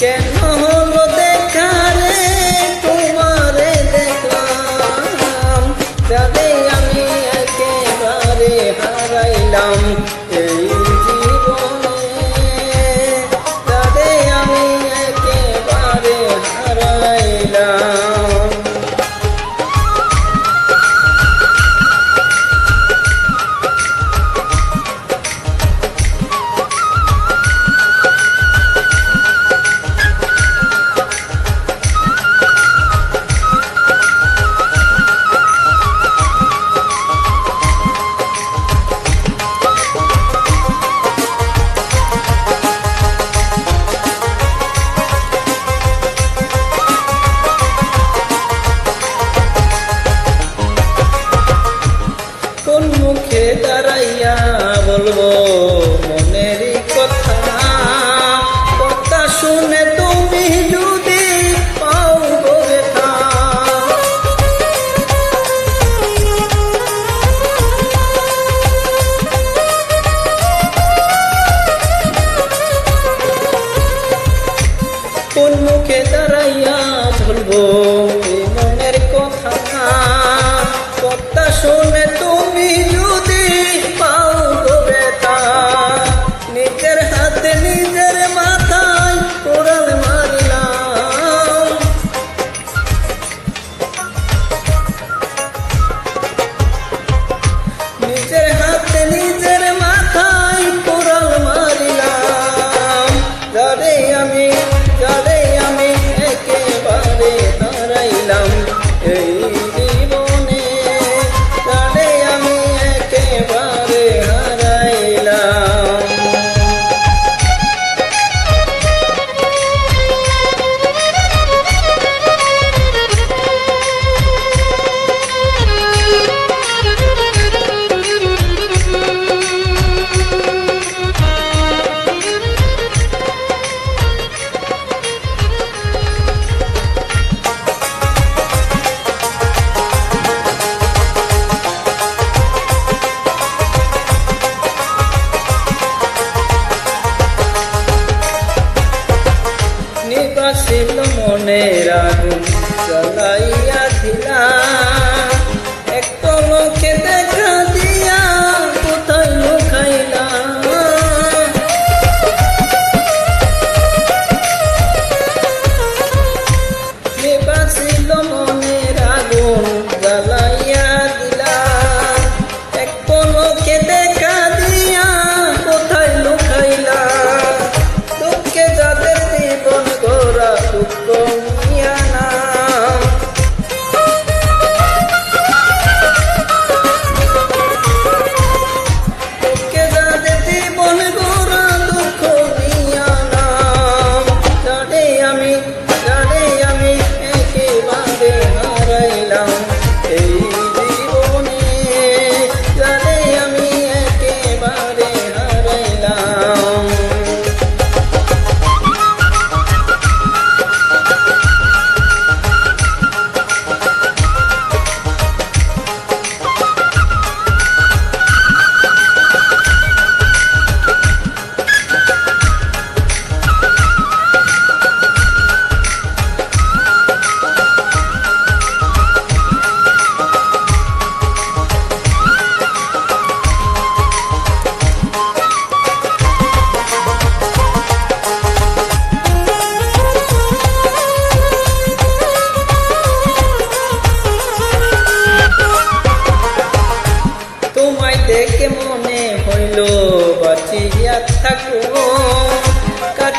Can কথা শুনে তুমি যদি পাও বেতা নিজের হাতে নিজের মাথায় কোরাল মারলাম। নিজের হাতে নিজের মাথায় কোরাল মারিলাম। যারে আমি নিবাসিল মনে রাগুন চলাইয়া দিলা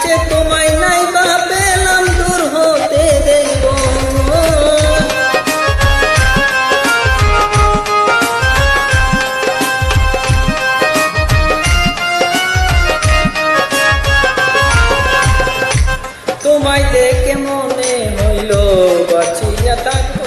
কাছে তোমায় নাই বা পেলাম দূর হতে দেখব তোমায় দেখে মনে হইল বাঁচিয়া থাকো